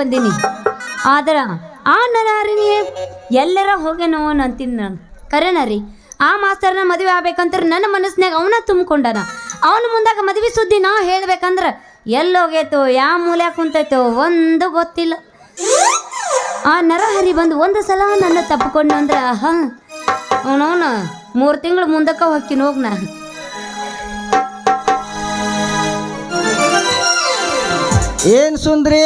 ಬಂದೀನಿ. ಆದ್ರೆ ಆ ನನಾರಿನಿ ಎಲ್ಲರ ಹೋಗೇನೋ ಅಂತೀನಿ ನಾನು. ಕರೆನ ರೀ ಆ ಮಾಸ್ತರ್ನ ಮದುವೆ ಆಗ್ಬೇಕಂತ ನನ್ನ ಮನಸ್ಸಿನಾಗ ಅವನ ತುಂಬಿಕೊಂಡನ. ಅವನ ಮುಂದಾಗ ಮದುವೆ ಸುದ್ದಿ ನಾ ಹೇಳ್ಬೇಕಂದ್ರ ಎಲ್ಲೋಗೈತೋ ಯಾವ ಮೂಲೆ ಕುಂತೈತೋ, ಒಂದು ಗೊತ್ತಿಲ್ಲ. ಆ ನರಹರಿ ಬಂದು ಒಂದು ಸಲ ನನ್ನ ತಪ್ಪಿಕೊಂಡು ಅಂದ್ರೆ ಆಹಾ ಅವನವನ ಮೂರು ತಿಂಗಳು ಮುಂದಕ್ಕೆ ಹೋಗ್ತೀನಿ ಹೋಗಿ ನಾ ಏನ್ ಸುಂದ್ರಿ?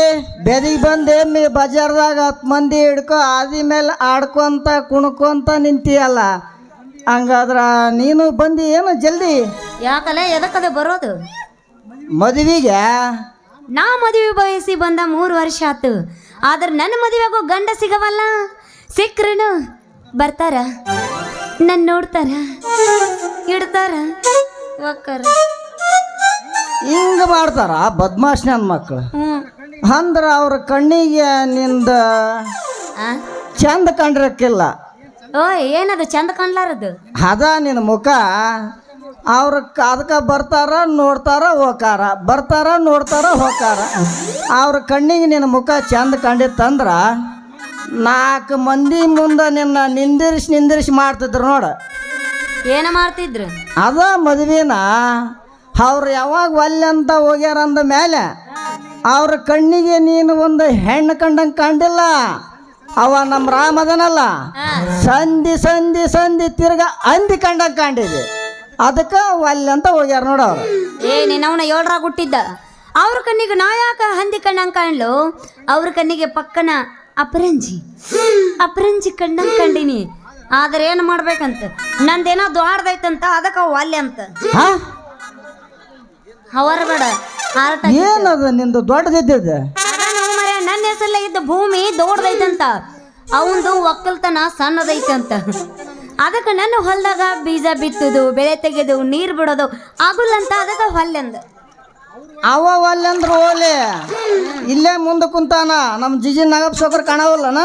ಬೆದಿಗೆ ಬಂದೆ ಮಿ ಬಜಾರ್ದಾಗ ಹತ್ತು ಮಂದಿ ಹಿಡ್ಕೊ ಆದಿ ಮೇಲೆ ಆಡ್ಕೊಂತ ಕುಣ್ಕೊಂತ ನಿಂತಿಯಲ್ಲ. ಹಂಗಾದ್ರ ನೀನು ಬಂದಿ ಏನು ಜಲ್ದಿ? ಯಾಕಲ್ಲ ಎದಕ್ಕದ ಬರೋದು? ಮದುವೆಗೆ? ನಾ ಮದುವೆ ಬಯಸಿ ಬಂದ ಮೂರು ವರ್ಷ ಆತು. ಆದ್ರೆ ನನ್ನ ಮದುವೆಗೂ ಗಂಡ ಸಿಗವಲ್ಲ? ಸಿಕ್ರನು? ಬರ್ತಾರ? ನನ್ನ ನೋಡ್ತಾರ? ಇಡ್ತಾರ? ಒಕ್ಕಾರ? ಹಿಂಗೆ ಮಾಡ್ತಾರ ಬದ್ಮಾಶ್ ನನ್ನ ಮಕ್ಕಳು ಅಂದ್ರೆ ಅಂದ್ರ ಅವ್ರ ಕಣ್ಣಿಗೆ ನಿಂದ ಚಂದ ಕಂಡಿರಕ್ಕಿಲ್ಲ. ಓ ಏನದು ಚಂದ ಕಾಣ್ಲಾರದು? ಅದ ನಿನ್ನ ಮುಖ. ಅವ್ರ ಅದಕ್ಕೆ ಬರ್ತಾರ ನೋಡ್ತಾರ ಹೋಕಾರ. ಬರ್ತಾರ ನೋಡ್ತಾರ ಹೋಕಾರ. ಅವ್ರ ಕಣ್ಣಿಗೆ ನಿನ್ನ ಮುಖ ಚಂದ ಕಂಡಿತ್ತಂದ್ರ ನಾಲ್ಕು ಮಂದಿ ಮುಂದೆ ನಿನ್ನ ನಿಂದಿರಿಸಿ ನಿಂದಿರಿಸಿ ಮಾಡ್ತಿದ್ರು ನೋಡ. ಏನ ಮಾಡ್ತಿದ್ರು? ಅದ ಮದುವೆನ ಅವ್ರು ಯಾವಾಗ ಒಲ್ಲೆ ಅಂತ ಹೋಗ್ಯಾರ ಅಂದ ಮೇಲೆ ಅವ್ರ ಕಣ್ಣಿಗೆ ನೀನು ಒಂದು ಹೆಣ್ಣು ಕಂಡಂಗೆ ಕಂಡಿಲ್ಲ ಅವ ನಮ್ಮ ರಾಮದನಲ್ಲ. ಸಂಧಿ ಸಂಧಿ ಸಂಧಿ ತಿರ್ಗ ಅಂದಿ ಕಂಡಂಗೆ ಕಂಡಿದೆ ಅದಕ್ಕೆ ಒಲ್ಲೆ ಅಂತ ಹೋಗ್ಯಾರ ನೋಡ ಅವ್ರು. ಏ ನಿನ್ನವನ ಏಳ್ರಾಗ ಹುಟ್ಟಿದ್ದ ಅವ್ರ ಕಣ್ಣಿಗೆ ನಾ ಯಾಕ ಹಂದಿ ಕಂಡಂಗೆ ಕಾಣ್ಲು? ಅವ್ರ ಕಣ್ಣಿಗೆ ಪಕ್ಕನ ಅಪರಂಜಿ. ಅಪರಂಜಿ ಕಂಡಂಗೆ ಕಂಡಿನಿ. ಆದ್ರೆ ಏನು ಮಾಡ್ಬೇಕಂತ? ನಂದೇನೋ ದ್ವಾರದೈತಂತ ಅದಕ್ಕೆ ಒಲ್ಲೆ ಅಂತ ಅವರ ಬೇಡ ಏನದು ನಿಂದು ದೊಡ್ಡದಿದ್ದಿದೆ ನನ್ನ ಹೆಸರಲ್ಲ ಇದ್ದ ಭೂಮಿ ದೊಡ್ಡದೈತಂತ. ಅವಂದು ಒಕ್ಕಲ್ತನ ಸಣ್ಣದೈತಂತ. ಅದಕ್ಕೆ ನನ್ನ ಹೊಲದಾಗ ಬೀಜ ಬಿತ್ತುದು ಬೆಳೆ ತೆಗೆದು ನೀರು ಬಿಡೋದು ಆಗುಲ್ಲ ಅಂತ ಅದಕ್ಕೆ ಹೊಲ್ಲೆಂದ ಅವ ಒಲ್ಲೆ ಅಂದ್ರೆ ಓಲೆ. ಇಲ್ಲೇ ಮುಂದೆ ಕುಂತಾನ. ನಮ್ಮ ಜಿಜಿ ನಾಗಪ್ಪ ಸೋಕರ್ ಕಾಣವಲ್ಲನ?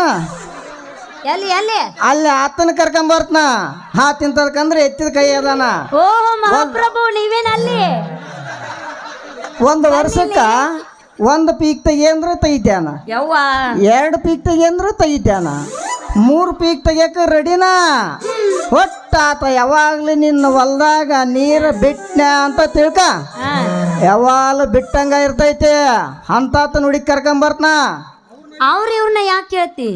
ಎಲ್ಲಿ ಎಲ್ಲಿ? ಅಲ್ಲಿ ಆತನ ಕರ್ಕೊಂಬರ್ತನ ಹಾ ತಿಂತದಕಂದ್ರೆ ಎತ್ತಿದ ಕೈ ಅದಾನ. ಓ ಮಹಾಪ್ರಭು ನೀವೇನ ಅಲ್ಲಿ? ಒಂದು ವರ್ಷಕ್ಕ ಒಂದು ಪೀಕ್ ತೆಗಿಯಂದ್ರೆ ತೆಗಿತಾನ ಯವ್ವ. ಎರಡು ಪೀಕ್ ತೆಗಿಯಂದ್ರೆ ತೆಗಿತಾನ ಮೂರು ಪೀಕ್ ತೆಗಿಯಕ್ಕೆ ರೆಡಿನಾ ಒಟ್ಟಾತ ಯಾವಾಗ್ಲೂ ನಿನ್ನ ಹೊಲ್ದಾಗ ನೀರು ಬಿಟ್ನ ಅಂತ ತಿಳ್ಕ. ಯಾವಾಗಲೂ ಬಿಟ್ಟಂಗ ಇರ್ತೈತೆ. ಅಂತಾತ ನೋಡಿ ಕರ್ಕೊಂಬರ್ತನ ಅವ್ರ ಇವ್ರನ್ನ ಯಾಕೆ ಕೇಳ್ತಿ?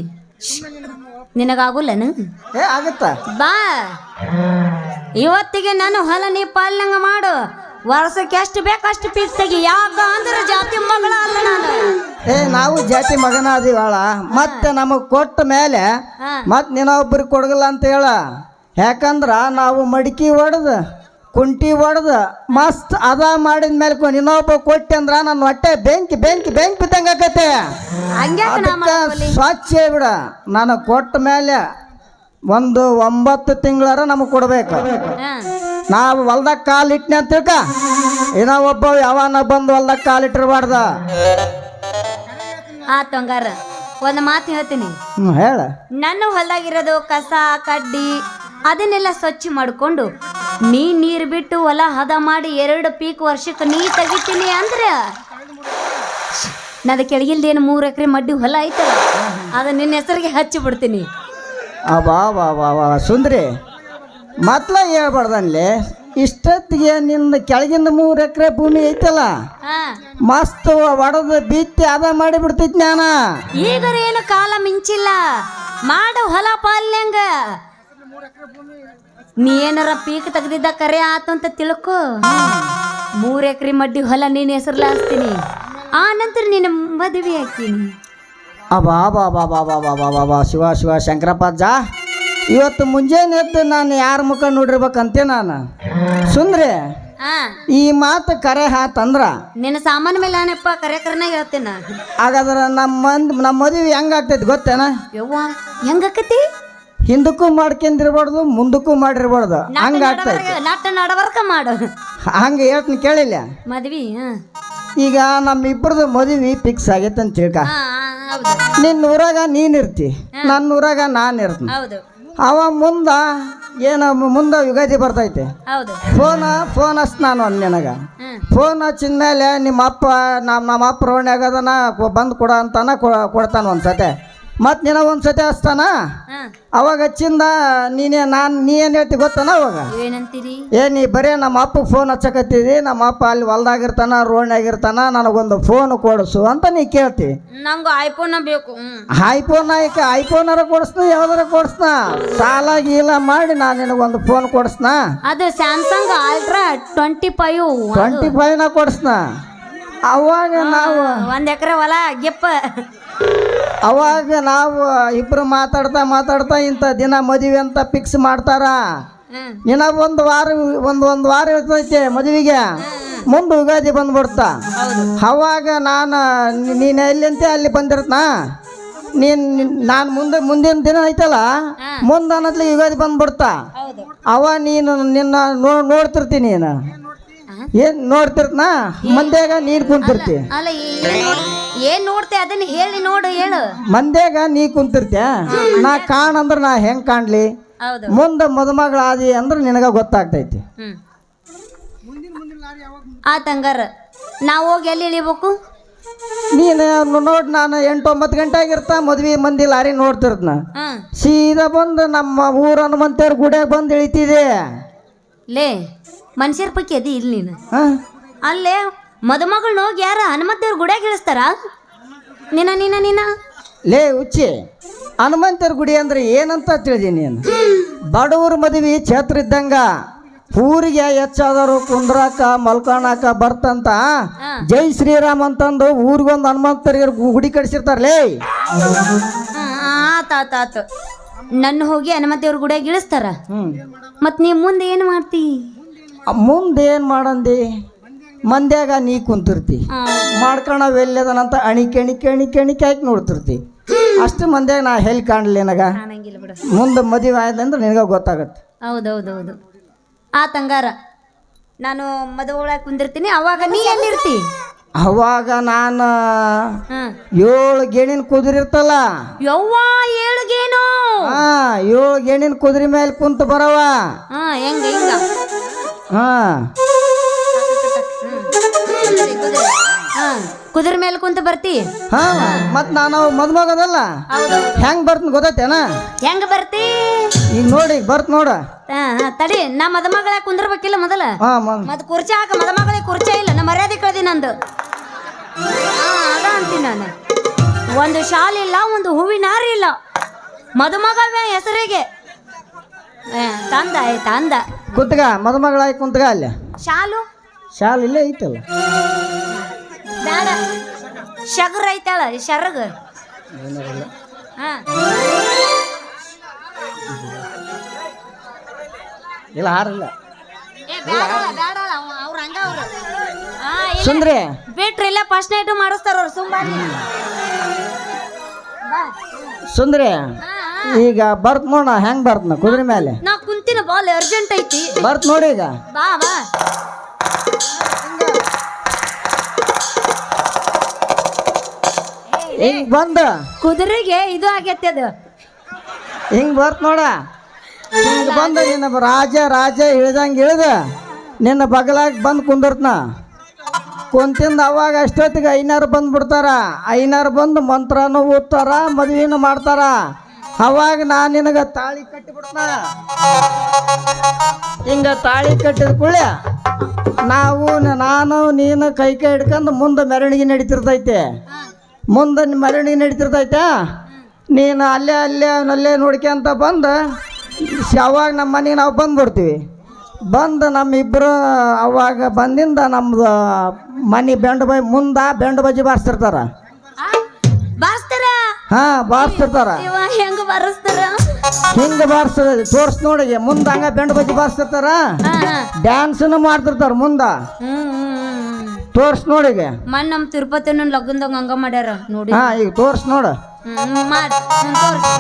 ನಿನಗಾಗುಲ್ಲನ? ಏ ಆಗತ್ತ? ಬಾ. ಇವತ್ತಿಗೆ ನಾನು ಹೊಲ ನೀ ಪಾಲ್ನಂಗ ಮಾಡು. ವರ್ಷಕ್ಕೆ ಎಷ್ಟು ಬೇಕು ಅಷ್ಟು ಪೀಸ್ ತೆಗಿ. ಯಾಕ ಅಂದ್ರೆ ಜಾತಿ ಮಗಳ ಅಲ್ಲ ನಾನು. ಏ ನಾವು ಜಾತಿ ಮಗನ ಅದೀವಳ ಮತ್ತೆ ನಮಗೆ ಕೊಟ್ಟ ಮೇಲೆ ಮತ್ ಮತ್ತೆ ನೀನೊಬ್ರಿಗೆ ಕೊಡಗಲ್ಲ ಅಂತ ಹೇಳ. ಯಾಕಂದ್ರ ನಾವು ಮಡಿಕೆ ಹೊಡೆದು ಕುಂಟಿ ಹೊಡೆದು ಮಸ್ತ್ ಅದ ಮಾಡಿದ ಮೇಲೆ ಇನ್ನೊಬ್ಬ ಕೊಟ್ಟೆ ಅಂದ್ರ ನನ್ನ ಹೊಟ್ಟೆ ಬೆಂಕಿ ಬೆಂಕಿ ಬೆಂಕಿ ಬಿದ್ದಂಗೆ ಆಕತೆ? ಸ್ವಚ್ಛ ಬಿಡ ನಾನು ಕೊಟ್ಟ ಮೇಲೆ ಒಂದು ಒಂಬತ್ತು ತಿಂಗಳರ ನಮಗೆ ಕೊಡ್ಬೇಕು. ನಾವು ಹೊಲ್ದಾಗ ಕಾಲು ಇಟ್ನೆ ಅಂತ ತಿಳ್ಕ. ಏನೋ ಒಬ್ಬ ಯಾವನ ಬಂದು ಹೊಲ್ದಾಗ ಕಾಲು ಇಟ್ಟಿರಬಾರ್ದ. ಆ ಹಂಗಾರ ಒಂದು ಮಾತು ಹೇಳ್ತೀನಿ. ಹ್ಞೂ ಹೇಳ. ನನ್ನ ಹೊಲ್ದಾಗಿರೋದು ಕಸ ಕಡ್ಡಿ ಅದನ್ನೆಲ್ಲ ಸ್ವಚ್ಛ ಮಾಡಿಕೊಂಡು ನೀ ನೀರು ಬಿಟ್ಟು ಹೊಲ ಹದ ಮಾಡಿ ಎರಡು ಪೀಕ್ ವರ್ಷಕ್ಕೆ ನೀ ತೆಗಿತೀನಿ ಅಂದ್ರೆ ನದ ಕೆಳಗಿಲ್ದೇನು ಮೂರು ಎಕರೆ ಮಡ್ಡಿ ಹೊಲ ಐತಲ್ಲ ಅದು ನಿನ್ನ ಹೆಸರಿಗೆ ಹಚ್ಚಿ ಬಿಡ್ತೀನಿ ಬಾ ಬಾ ಸುಂದ್ರಿ. ಮತ್ಲ ಹೇಳ್ಬಾರ್ದಲ್ಲಿ ಇಷ್ಟೊತ್ತಿಗೆ ನಿನ್ನ ಕೆಳಗಿಂದ ಮೂರು ಎಕರೆ ಭೂಮಿ ಐತಲ್ಲ? ಮಸ್ತ್ ಒಡದು ಬಿತ್ತಿ ಅದ ಮಾಡಿ ಬಿಡ್ತೈತಿ ಜ್ಞಾನ. ಈಗ ಏನು ಕಾಲ ಮಿಂಚಿಲ್ಲ? ಮಾಡು ಹೊಲ ಪಾಲ್ಯಂಗ. ನೀ ಏನಾರ ಪೀಕ್ ತೆಗ್ದಿದ್ದ ಕರೆ ಆತು ಅಂತ ತಿಳ್ಕೊ. ಮೂರು ಎಕರೆ ಮಡ್ಡಿ ಹೊಲ ನೀನ್ ಹೆಸರ್ಲಾಸ್ತೀನಿ ಆ ನಂತರ ನಿನ್ನ ಮದುವೆ ಹಾಕ್ತೀನಿ. ಅಬಾ ಬಾ ಬಾ ಬಾ ಬಾ ಬಾ ಬಾ ಬಾ ಬಾ ಶಿವ ಶಂಕರಪ್ಪ ಶಂಕರಪ್ಪಾಜ ಇವತ್ತು ಮುಂಜಾನೆ ಎದ್ದು ನಾನು ಯಾರ ಮುಖ ನೋಡಿರ್ಬೇಕಂತೆ ನಾನು? ಸುಂದ್ರೆ ಆ. ಈ ಮಾತು ಕರೆ ಹಾತಂದ್ರ ನಿನ್ನ ಸಾಮಾನ್ ಮೇಲೆ ನಾನಪ್ಪ ಕರೆ ಕರೆನ ಹೇಳ್ತೇನ. ಹಾಗಾದ್ರೆ ನಮ್ಮ ಮಂದಿ ನಮ್ಮ ಮದುವೆ ಹೆಂಗಾಗ್ತೈತಿ ಗೊತ್ತೇನ? ಯವ್ವ ಹೆಂಗಕತಿ ಹಿಂದಕ್ಕೂ ಮಾಡ್ಕೊಂಡಿರ್ಬಾರ್ದು ಮುಂದಕ್ಕೂ ಮಾಡಿರ್ಬಾರ್ದು. ಹಂಗ ನಾಟ ನಡವರ್ಕ ಮಾಡು. ಹಂಗೆ ಹೇಳ್ತೀನಿ ಕೇಳಿಲ್ಲ? ಮದ್ವಿ ಹಾ. ಈಗ ನಮ್ಮಿಬ್ಬರದು ಮದುವೆ ಫಿಕ್ಸ್ ಆಗೈತೆ ಅಂತ ತಿಳ್ಕ. ಹಾ, ಹೌದು. ನಿನ್ನ ಊರಾಗ ನೀನ್ ಇರ್ತಿ ನನ್ನ ಊರಾಗ ನಾನು ಇರ್ತೀನಿ. ಹೌದು. ಅವ ಮುಂದ ಏನ ಮುಂದೆ ಯುಗಾದಿ ಬರ್ತೈತೆ. ಹೌದು. ಫೋನ್ ಫೋನ್ ಹಚ್ಚ ನಾನು ಅನ್ ನಿನಗೆ. ಫೋನ್ ಹಚ್ಚಿದ ಮೇಲೆ ನಿಮ್ಮ ಅಪ್ಪ ನಮ್ಮ ನಮ್ಮ ಅಪ್ಪ ರೋಣಿ ಆಗದನ ಬಂದು ಕೊಡ ಅಂತಾನ ಕೊಡ್ತಾನ ಒಂದು ಸತೆ ಮತ್ತು ನಿನ್ನ ಒಂದು ಸತೆ ಹಚ್ತಾನ ಅವಾಗ ಹಚ್ಚಿಂದ ನೀನೇ ನಾನು ನೀ ಏನು ಹೇಳ್ತಿ ಗೊತ್ತಾನ ಅವಾಗ? ಏನಂತೀರಿ? ಏ ನೀ ಬರೇ ನಮ್ಮ ಅಪ್ಪ ಫೋನ್ ಹಚ್ಚಕತ್ತಿದಿ ನಮ್ಮ ಅಪ್ಪ ಅಲ್ಲಿ ಹೊಲ್ದಾಗಿರ್ತಾನ ರೋಡ್ನಾಗಿರ್ತಾನ ನನಗೊಂದು ಫೋನ್ ಕೊಡಿಸು ಅಂತ ನೀ ಕೇಳ್ತಿ. ನಂಗೆ ಐಫೋನ್ ಬೇಕು ಐಫೋನ್ ಆಯ್ಕ ಐಫೋನಾರ ಕೊಡಿಸ್ನ ಯಾವ್ದಾರ ಕೊಡಿಸ್ನ? ಸಾಲ ಗೀಲ ಮಾಡಿ ನಾನು ನಿನಗೊಂದು ಫೋನ್ ಕೊಡಿಸ್ನ. ಅದು Samsung ultra twenty five twenty ಫೈವ್ನ ಕೊಡಿಸ್ನ. ಅವಾಗ ನಾವು ಒಂದ್ ಎಕರೆ ಹೊಲ ಗೆಪ್ಪ. ಅವಾಗ ನಾವು ಇಬ್ರು ಮಾತಾಡ್ತಾ ಮಾತಾಡ್ತಾ ಇಂಥ ದಿನ ಮದುವೆ ಅಂತ ಫಿಕ್ಸ್ ಮಾಡ್ತಾರ. ನಿನ್ನ ಇನ್ನ ಒಂದು ವಾರ ಒಂದು ಒಂದು ವಾರ ಇರ್ತೈತೆ ಮದುವೆಗೆ. ಮುಂದೆ ಯುಗಾದಿ ಬಂದ್ಬಿಡ್ತ. ಅವಾಗ ನಾನು ನೀನು ಎಲ್ಲಿಂತೆ ಅಲ್ಲಿ ಬಂದಿರ್ತನಾ? ನೀನ್ ನಾನು ಮುಂದೆ ಮುಂದಿನ ದಿನ ಐತಲ್ಲ. ಮುಂದೆ ಅನ್ನೋದ್ಲಿ ಯುಗಾದಿ ಬಂದ್ಬಿಡ್ತಾ. ಅವ ನೀನು ನಿನ್ನ ನೋಡ್ತಿರ್ತೀನಿ ನೀನು. ಏನು ನೋಡ್ತಿರ್ತನ ಮಂದ್ಯಾಗ ನೀನು ಕುಂತಿರ್ತಿ. ಅಲ್ಲ ಏನ್- ನೋಡ್ತಿ? ಅದನ್ನ ಹೇಳಿ ನೋಡು ಹೇಳು. ಮಂದ್ಯಾಗ ನೀ ಕುಂತಿರ್ತ್ಯಾ ನಾ ಕಾಣಂದ್ರೆ ನಾ ಹೆಂಗೆ ಕಾಣ್ಲಿ? ಮುಂದ ಮುಂದೆ ಮದುಮಗಳಾದಿ ಅಂದ್ರೆ ನಿನಗೆ ಗೊತ್ತಾಗ್ತೈತಿ. ಆತಂಗಾರ ನಾವು ಹೋಗಿ ಎಲ್ಲಿ ಇಳಿಬೇಕು? ನೀನು ನೋಡಿ ನಾನು ಎಂಟು ಒಂಬತ್ತು ಗಂಟೆ ಇರ್ತಾ ಮದ್ವೆ ಮಂದಿ ಲಾರಿ ನೋಡ್ತಿರ್ತನ ಸೀದಾ ಬಂದು ನಮ್ಮ ಊರ ಹನುಮಂತೇವ್ರ ಗುಡಿಯಾಗ ಬಂದು ಇಳಿತಿದೆ. ಲೇ ಮನುಷ್ಯರ ಪಕ್ಕಿ ಅದಿ ಇಲ್ಲಿ ನೀನು. ಹಾಂ. ಅಲ್ಲೇ ಮದುಮಗಳನ್ನ ಹೋಗಿ ಯಾರ ಹನುಮಂತೇವ್ರ ಗುಡಿಯಾಗ ಇಳಿಸ್ತಾರ? ನಿನ್ನ ನಿನ್ನ ನಿನ್ನ ಲೇ ಉಚ್ಚಿ ಹನುಮಂತರ ಗುಡಿ ಅಂದ್ರೆ ಏನಂತ ತಿಳಿದಿ ನೀನು? ಬಡವ್ರ ಮದುವೆ ಛತ್ರ ಇದ್ದಂಗ ಊರಿಗೆ ಹೆಚ್ಚಾದವರು ಕುಂದ್ರಾಕ ಮಲ್ಕೊಳಕ ಬರ್ತಂತ ಜೈ ಶ್ರೀರಾಮ್ ಅಂತಂದು ಊರಿಗೊಂದು ಹನುಮಂತರಿಗೆ ಗುಡಿ ಕಟ್ಸಿರ್ತಾರಲೇ ಲೇ. ಆತ್ ಆತ್ ಆತ್. ನನ್ನ ಹೋಗಿ ಹನುಮಂತೇವ್ರ ಗುಡಿಯಾಗ ಇಳಿಸ್ತಾರ? ಹ್ಞೂ ಮತ್ ನೀ ಮುಂದೆ ಏನು ಮಾಡ್ತಿ? ಮುಂದೆ ಏನು ಮಾಡಂದಿ? ಮಂದ್ಯಾಗ ನೀ ಕುಂತಿರ್ತಿ. ಮಾಡ್ಕೊಣ ಎಲ್ಲದನಂತ ಅಣಿಕೆ ಅಣಿಕೆ ಅಣಿಕೆ ಅಣಿಕೆ ಹಾಕಿ ನೋಡ್ತಿರ್ತಿ. ಅಷ್ಟು ಮಂದ್ಯಾಗ ನಾ ಹೆಲ್ ಕಾಣಲಿ ನಗ ಮುಂದೆ ಮದುವೆ ಆಯ್ತು ಅಂದ್ರೆ ನಿನಗೆ ಗೊತ್ತಾಗತ್ತೆ. ಹೌದೌದೌದು. ಆ ತಂಗಾರ ನಾನು ಮದುವೆ ಕುಂದಿರ್ತೀನಿ ಅವಾಗ ನೀ ಎಲ್ಲಿರ್ತಿ? ಅವಾಗ ನಾನು ಏಳು ಗೇಣಿನ ಕುದುರಿರ್ತಲ್ಲ ಯವ್ವ ಏಳುಗೇನು ಹಾ ಏಳು ಗೇಣಿನ ಕುದುರೆ ಮೇಲೆ ಕುಂತು ಬರವ. ಹಾ ಹೆಂಗ ಹೆಂಗ? ಹಾ. ಹಾ ಕುದುರೆ ಮೇಲೆ ಕುಂತ ಬರ್ತಿ? ಹಾ ಮತ್ ನಾನು ಮದ್ಮಗದಲ್ಲ ಹೆಂಗೆ ಬರ್ತೀನಿ ಗೊತ್ತೇನ ಹೆಂಗ್ ಬರ್ತಿ? ಈಗ ನೋಡಿ ಬರ್ತ್ ನೋಡ. ಹಾ ಹಾ, ತಡಿ ನಾ ಮದುಮಗಳ ಕುಂದ್ರಬೇಕಿಲ್ಲ ಮೊದಲ. ಹಾ ಮತ್ ಕುರ್ಚಿ ಹಾಕ ಮದುಮಗಳಿಗೆ ಕುರ್ಚಿ ಇಲ್ಲ ನಮ್ಮ ಮರ್ಯಾದೆ ಕಳ್ದಿ ನಂದು. ಹಾ ಅದ ಅಂತೀನಿ ನಾನು. ಒಂದು ಶಾಲ್ ಇಲ್ಲ ಒಂದು ಹೂವಿನ ಹಾರ ಇಲ್ಲ. ಮದುಮಗ ಹೆಸರಿಗೆ. ತಂದ ಆಯ್ತು ಅಂದ ಕುಂತ್ಗ ಮದುಮಗಳಾಗಿ ಕುಂತ್ಗ ಅಲ್ಲಿ. ಶಾಲು? ಶಾಲ್ ಇಲ್ಲೇ ಐತಲ್ಲ. ಬೇಡ. ಶಗರ್ ಐತಾಳ ಶರಗ್? ಹಾ. ಇಲ್ಲ ಹಾರಿಲ್ಲ. ಏ ಬೇಡ ಬೇಡ ಅವ್ರ ಹಂಗ ಅವ್ರು. ಹಾ ಇಲ್ಲ. ಸುಂದ್ರಿ. ಬಿಟ್ರಿಲ್ಲ ಫಸ್ಟ್ ನೈಟ್ ಮಾಡಿಸ್ತಾರ ಅವ್ರು ಸುಮ್ಮನೆ ಬಾ. ಸುಂದ್ರಿ. ಹಾ. ಈಗ ಬರ್ತ್ ನೋಡ ಹೆಂಗ್ ಬರ್ತ್ನ ಕುದುರೆ ಮೇಲೆ. ನಾ ಕುಂತಿನ ಬಾಲ್ ಅರ್ಜೆಂಟ್ ಐತಿ. ಬರ್ತ್ ನೋಡಿ ಈಗ. ಬಾ ಬಾ. ಹಿಂಗ್ ಬಂದ. ಕುದುರೆಗೆ ಇದು ಆಗೈತೆ ಅದು. ಹಿಂಗ್ ಬರ್ತ್ ನೋಡ ಹಿಂಗ್ ಬಂದ ನಿನ್ನ ರಾಜ ರಾಜ ಇಳ್ದಂಗ ಇಳ್ದ ನಿನ್ನ ಬಗಲಾಗ ಬಂದು ಕುಂದಿರ್ತನ. ಕುಂತಿಂದ ಅವಾಗ ಅಷ್ಟೊತ್ತಿಗೆ ಐನಾರು ಬಂದ್ಬಿಡ್ತಾರ. ಐನಾರು ಬಂದು ಮಂತ್ರನೂ ಓದ್ತಾರ ಮದುವೆನೂ ಮಾಡ್ತಾರ. ಅವಾಗ ನಾ ನಿನಗ ತಾಳಿ ಕಟ್ಟಿಬಿಡೋಣ. ಹಿಂಗ ತಾಳಿ ಕಟ್ಟಿದ ಕೂಡಲೇ ನಾವು ನಾನು, ನೀನು ಕೈ ಕೈ ಹಿಡ್ಕೊಂಡು ಮುಂದೆ ಮೆರವಣಿಗೆ ನಡೀತಿರ್ತೈತೆ. ಮುಂದೆ ಮೆರವಣಿಗೆ ನಡೀತಿರ್ತೈತೆ. ನೀನು ಅಲ್ಲೇ ಅಲ್ಲೇ ಅಲ್ಲೇ ನೋಡ್ಕೊಂತ ಬಂದು, ಯಾವಾಗ ನಮ್ಮ ಮನೆಗೆ ನಾವು ಬಂದ್ಬಿಡ್ತೀವಿ. ಬಂದು ನಮ್ಮಿಬ್ಬರು ಅವಾಗ ಬಂದಿಂದ ನಮ್ಮದು ಮನೆ ಬೆಂಡು ಬೈ ಮುಂದೆ ಬೆಂಡು ಬಜ್ಜಿ ಬಾರಿಸ್ತಿರ್ತಾರ ಹಾಂ ಬಾರಿಸ್ತಿರ್ತಾರ. ಇವ ಹೆಂಗ ಬಾರಿಸ್ತಾರ? ಹಿಂಗೆ ಬಾರಿಸ್ತದ ತೋರ್ಸ್ ನೋಡಿ ಮುಂದೆ ಹಂಗ ಬೆಂಡ್ ಬಜ್ಜಿ ಬಾರಿಸ್ತಿರ್ತಾರ? ಡ್ಯಾನ್ಸನ್ನು ಮಾಡ್ತಿರ್ತಾರ ಮುಂದ? ತೋರ್ಸ್ ನೋಡಿಗೆ. ಮನ್ ನಮ್ ತಿರುಪತಿ ಲಗ್ನದಾಗ ಹಂಗ ಮಾಡ್ಯಾರ ನೋಡಿ. ಹಾ ಈಗ ತೋರ್ಸ್ ನೋಡು. ಮಾಡ್. ತೋರ್ಸು,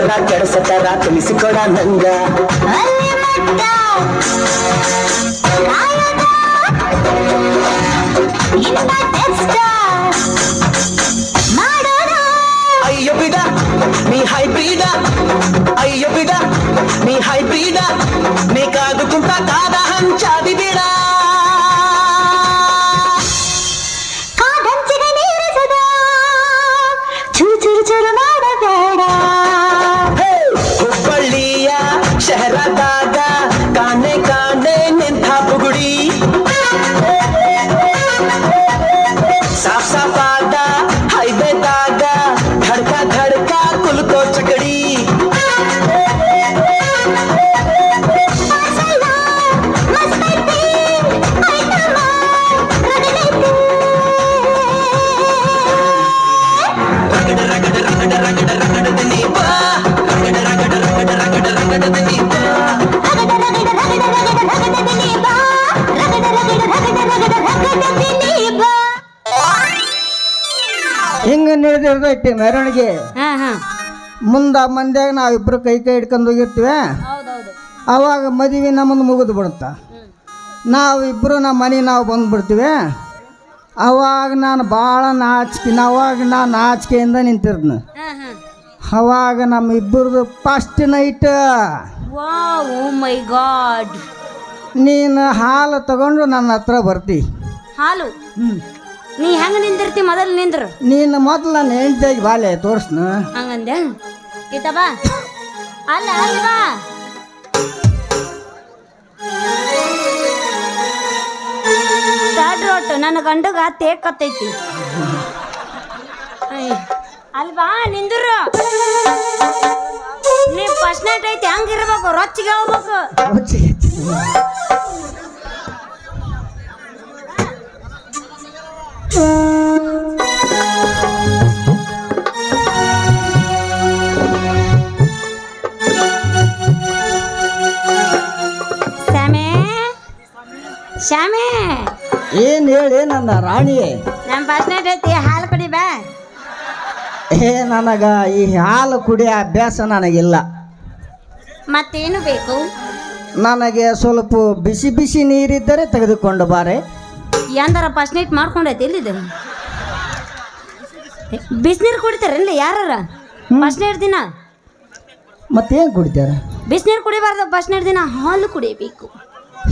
ನಡೆಸತರ ಕೆಡಸತರ ತಿಳಿಸಿಕೊಡ ನಂಗ ಅಯ್ಯೋ ಬಿಡ ನೀ ಹೈಬ್ರಿಡ ಅಯ್ಯೋ ಬಿಡ ನೀ ಹೈಬ್ರಿಡ ನೀ ಕಾದುకుంటా ನಡೆದಿರ್ತೈತಿ ಮೆರವಣಿಗೆ ಹಾ ಹಾ. ಮುಂದ ಮಂದ್ಯಾಗ ನಾವಿಬ್ರು ಕೈ ಕೈ ಹಿಡ್ಕೊಂಡು ಹೋಗಿರ್ತೀವಿ. ಹೌದೌದು. ಅವಾಗ ಮದುವೆ ನಮ್ಮನ್ನು ಮುಗಿದು ಬಿಡುತ್ತ. ನಾವು ಇಬ್ಬರು ನಮ್ಮ ಮನೆ ನಾವು ಬಂದ್ಬಿಡ್ತೀವಿ. ಅವಾಗ ನಾನು ಭಾಳ ನಾಚಿಕೆ ಅವಾಗ ನಾನು ನಾಚಿಕೆಯಿಂದ ನಿಂತಿರ್ತೀನಿ ಅವಾಗ ನಮ್ಮ ಇಬ್ಬರದು first night wow oh my god. ನೀನು ಹಾಲು ತಗೊಂಡು ನನ್ನ ಹತ್ರ ಬರ್ತಿ. ಹಾಲು? ನೀ ಹೆಂಗ ನಿಂದಿರ್ತಿ ಮೊದಲು ನಿಂದ್ರು? ನೀನು ಮೊದಲು ನನ್ನ ಹೆಂಡತಿಯಾಗಿ ಬಾಲೆ ತೋರಿಸ್ನ. ಹಂಗಂದೆ? ಈತ ಬಾ. ಅಲ್ಲ ಅಲ್ಲಿ ಬಾ. ತಡ್ರಿ ಒಟ್ಟು ನನ್ನ ಗಂಡಗ ತೇಕತ್ತೈತಿ ಬಾ ನಿಂದ್ರು. ನೀ ಫಸ್ಟ್ ನೈಟ್ ಐತಿ ಹಂಗಿರ್ಬೇಕು ರೊಚ್ಚಿಗೆ ಹೋಗ್ಬೇಕು. ಶ್ಯಾಮೆ ಏನು ಹೇಳಿ ನನ್ನ ರಾಣಿ? ನಮ್ಮ ಫಸ್ಟ್ ನೈಟ್ ಐತಿ ಹಾಲು ಕುಡಿ ಬಾ. ಏ ನನಗ ಈ ಹಾಲು ಕುಡಿಯೋ ಅಭ್ಯಾಸ ನನಗಿಲ್ಲ. ಮತ್ತೇನು ಬೇಕು? ನನಗೆ ಸ್ವಲ್ಪ ಬಿಸಿ ಬಿಸಿ ನೀರಿದ್ದರೆ ತೆಗೆದುಕೊಂಡು ಬಾರೆ. ಎಂದಾರ ಫಸ್ಟ್ ನೈಟ್ ಮಾಡ್ಕೊಂಡೈತಿ ಎಲ್ಲಿದೆ? ಬಿಸಿನೀರು ಕುಡಿತಾರಲ್ಲ ಯಾರ ಫಸ್ಟ್ ನೈಟ್ ದಿನ? ಮತ್ತೇನು ಕುಡಿತಾರ? ಬಿಸಿನೀರು ಕುಡಿಬಾರ್ದು ಫಸ್ಟ್ ನೈಟ್ ದಿನ ಹಾಲು ಕುಡಿಬೇಕು.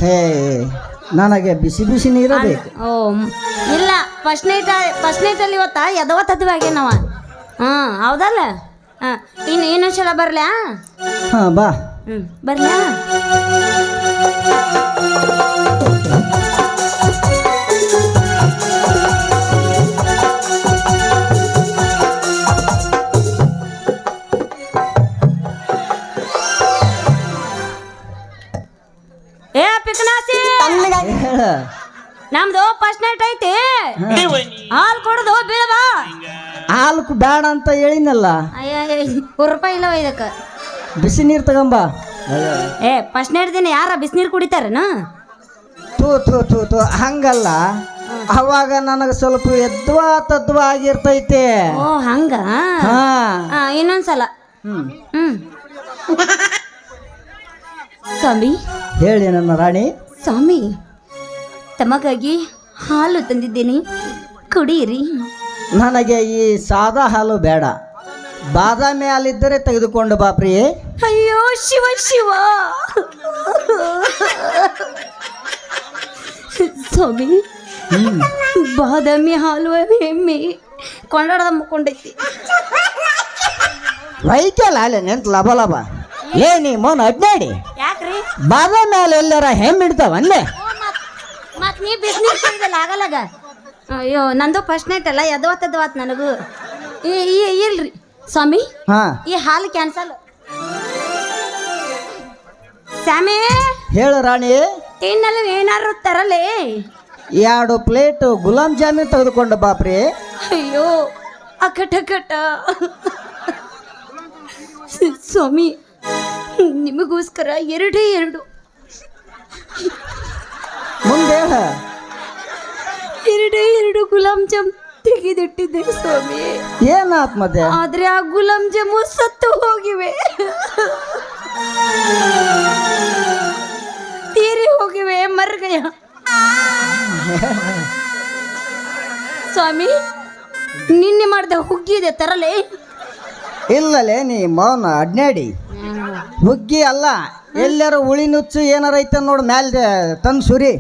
ಹೇ ನನಗೆ ಬಿಸಿ ಬಿಸಿ ನೀರೇ ಬೇಕು ಓ ಇಲ್ಲ ಫಸ್ಟ್ ನೈಟ್ ಫಸ್ಟ್ ನೈಟಲ್ಲಿ ಇವತ್ತ? ಎದವ ತದ್ವಾಗೆ ನಾವ. ಹಾಂ ಹೌದಲ್ಲ? ಹಾಂ ಇನ್ನು ಇನ್ನೊಂದ್ಸಲ ಬರಲ್ಯಾ ಹಾಂ ಬಾ. ಹ್ಞೂ ಬರ್ಲ್ಯಾ ನಮ್ದು ಫಸ್ಟ್ ನೈಟ್ ಐತಿ. ಹಾಲು ಕೊಡೋದು ಬೀಳವಾ ಹಾಲು ಬೇಡ ಅಂತ ಹೇಳಿನಲ್ಲ ಅಯ್ಯ ರೂಪಾಯಿ ಇಲ್ಲವ ಇದಕ್ಕ ಬಿಸಿ ನೀರು ತಗೊಂಬ ಏ ಫಸ್ಟ್ ನೈಟ್ ದಿನ ಯಾರ ಬಿಸಿನೀರು ಕುಡಿತಾರೇನು ತೂ ತೂ ತೂ ತೂ ಹಂಗಲ್ಲ ಅವಾಗ ನನಗೆ ಸ್ವಲ್ಪ ಎದ್ವಾ ತದ್ವಾ ಆಗಿರ್ತೈತೆ ಓ ಹಂಗ ಹಾ ಇನ್ನೊಂದ್ಸಲ ಹ್ಮ್ ಸ್ವಾಮಿ ಹೇಳಿ ನನ್ನ ರಾಣಿ ಸ್ವಾಮಿ ತಮಗಾಗಿ ಹಾಲು ತಂದಿದ್ದೀನಿ. ಕುಡಿಯಿರಿ ನನಗೆ ಈ ಸಾದಾ ಹಾಲು ಬೇಡ. ಬಾದಾಮಿ ಹಾಲಿದ್ದರೆ ತೆಗೆದುಕೊಂಡು ಬಾ ಪ್ರಿಯೆ. ಅಯ್ಯೋ ಶಿವ ಶಿವ. ಸ್ವಾಮಿ ಬಾದಾಮಿ ಹಾಲು ಹೆಮ್ಮೆ. ಕೊಂಡಾಡದ ಮುಕ್ಕೊಂಡೈತಿ ವೈಕಲ್ ಹಾಲೆ ನಿಂತ ಲಭ ಲಭ. ಏ ನೀ ಮೋನ್ ಅಡ್ನಾಡಿ ಯಾಕ್ರಿ? ಬಾದಾಮಿ ಹಾಲು ಎಲ್ಲರ ಹೆಮ್ಮೆ ಇಡ್ತಾವ ಅಲ್ಲೇ? ಮತ್ ನೀ ಬಿಸ್ನೀರ್ ಕುಡಿದಲ್ಲ ಆಗಲ್ಲಗ ಅಯ್ಯೋ ನಂದು ಫಸ್ಟ್ ನೈಟ್ ಅಲ್ಲ ಎದವತ್ತದವಾತ್ ನನಗೂ. ಈ ಈ- ಇಲ್ರಿ ಸ್ವಾಮಿ ಹಾ. ಈ ಹಾಲು ಕ್ಯಾನ್ಸಲ್ ಸ್ವಾಮಿ! ಹೇಳು ರಾಣಿ. ತಿನ್ನಲು ಏನಾರು ತರಲಿ? ಎರಡು ಪ್ಲೇಟ್ ಗುಲಾಬ್ ಜಾಮೂನ್ ತೆಗೆದುಕೊಂಡು ಬಾಪ್ರಿ. ಅಯ್ಯೋ ಅಕಟ ಕಟ ಸ್ವಾಮಿ ನಿಮಗೋಸ್ಕರ ಎರಡೇ ಎರಡು. ಮುಂದೆ ಎರಡು ಎರಡೇ ಗುಲಾಬ್ ಜಾಮ್ ತೆಗೆದಿಟ್ಟಿದ್ದೆ ಸ್ವಾಮಿ. ಏನಾತ್ ಮತ್ತೆ ಆದ್ರೆ ಆ ಗುಲಾಬ್ ಜಾಮು ಸತ್ತು ಹೋಗಿವೆ. ತೀರಿ ಹೋಗಿವೆ ಮರ್ಗಯ ಸ್ವಾಮಿ ನಿನ್ನೆ ಮಾಡಿದ ಹುಗ್ಗಿದೆ ತರಲೆ. ಇಲ್ಲಲೇ ನೀ ಮೌನ ಅಡ್ನಾಡಿ. ಹುಗ್ಗಿ ಅಲ್ಲ ಎಲ್ಲರೂ ಉಳಿ ನುಚ್ಚು ಏನಾರ ಐತೆ ನೋಡು ಮ್ಯಾಲೆ ತಂದು ಸುರಿ.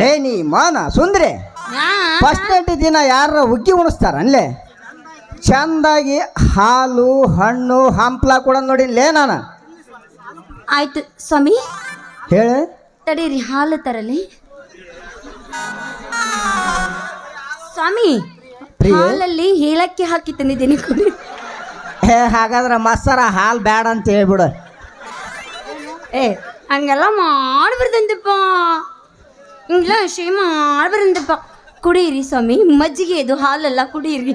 ಲೇ ಮಾನ ಸುಂದ್ರೆ. ಫಸ್ಟ್ ಡೇಟ್ ದಿನ ಯಾರ ಉಗ್ಗಿ ಉಣಿಸ್ತಾರ ಅಲ್ಲೇ ಚಂದಾಗಿ ಹಾಲು ಹಣ್ಣು ಹಂಪ್ಲ ಕೂಡ ನೋಡಿನ್ಲೇ ನಾನು. ಆಯ್ತು ಸ್ವಾಮಿ. ಹೇಳು. ತಡೀರಿ ಹಾಲು ತರಲಿ. ಸ್ವಾಮಿ ಪ್ರಿಯೆ? ಹಾಲಲ್ಲಿ ಏಲಕ್ಕಿ ಹಾಕಿ ತಂದಿದ್ದೀನಿ ಕುಡಿ ಹೇ ಹಾಗಾದ್ರೆ ಮಸ್ಸರ ಹಾಲು ಬೇಡ ಅಂತ ಹೇಳ್ಬಿಡು. ಏ ಹಂಗೆಲ್ಲ ಮಾಡ್ಬಾರ್ದಂತಪ್ಪ. ಹಿಂಗೆಲ್ಲ ಶೇ ಮಾಡ್ಬಾರ್ದಂತಪ್ಪ ಕುಡೀರಿ ಸ್ವಾಮಿ ಮಜ್ಜಿಗೆ ಇದು ಹಾಲೆಲ್ಲ ಕುಡೀರಿ.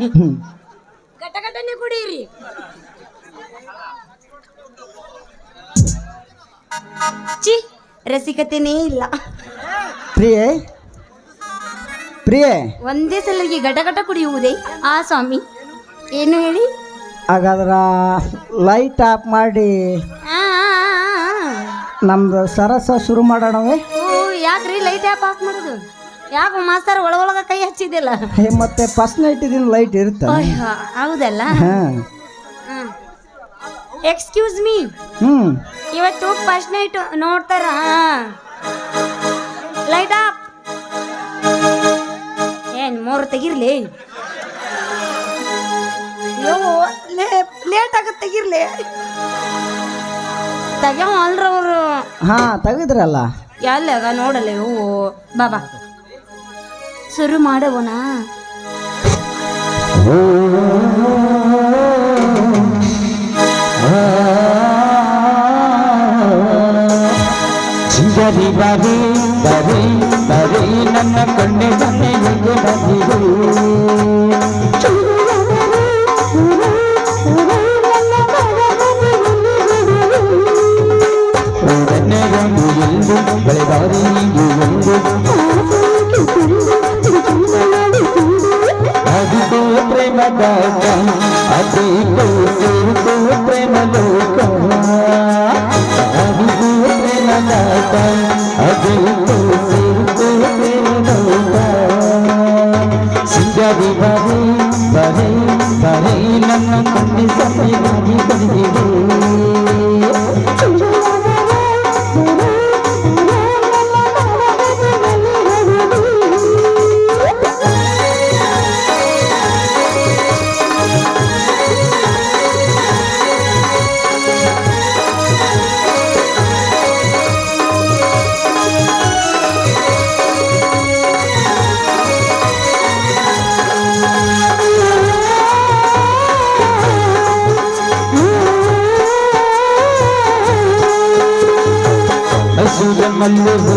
ಗಟ ಗಟನೆ ಕುಡೀರಿ. ಚಿ ರಸಿಕತೆನೇ ಇಲ್ಲ. ಪ್ರಿಯೆ ಪ್ರಿಯೆ. ಒಂದೇ ಸಲಿಗೆ ಗಟ ಗಟ ಕುಡಿಯುವುದೇ? ಆ ಸ್ವಾಮಿ ಏನು ಹೇಳಿ? ಹಾಗಾದ್ರ ಲೈಟ್ ಆಫ್ ಮಾಡಿ. ಆ, ಆ, ಆ, ಆ. ನಮ್ದು ಸರಸ ಶುರು ಮಾಡೋಣವೇ. ಓ ಯಾಕ್ರಿ ಲೈಟ್ ಯಾಕೆ ಆಫ್ ಮಾಡುದು? ಯಾಕೆ ಮಾಸ್ತರ್ ಒಳಗೊಳಗ ಕೈ ಹಚ್ಚಿದಿಲ್ಲ ಹೇ ಮತ್ತೆ ಫಸ್ಟ್ ನೈಟ್ ದಿನ ಲೈಟ್ ಇರುತ್ತೆ ಅಯ್ಯೋ, ಹೌದಲ್ಲ? ಹಾಂ. Excuse me hmm. ಇವತ್ತು ಫಸ್ಟ್ ನೈಟ್ ನೋಡ್ತಾರ. ಲೈಟ್ ಆಫ್ ಏನ್ ಮೂರು ತೆಗಿರ್ಲಿ. ಯೋ ಲೇಟ್ ಆಗತ್ತೆ ತೆಗಿರ್ಲಿ. ತೆಗ್ಯಾವ ಅಲ್ರ ಅವರು ಹಾಂ ತೆಗೆದ್ರಲ್ಲ ಎಲ್ಲಾಗ ನೋಡಲ್ಲ ಓ ಬಾಬಾ ಶುರು ಮಾಡವನ ಚಿಂಗರಿ ಬಾರಿ ಬರೀ ಬರೀ ನನ್ನ ಕಣ್ಣೆ ಕಣ್ಣೆ ಎಂದು ಬಂದಿರು ಹಸುರ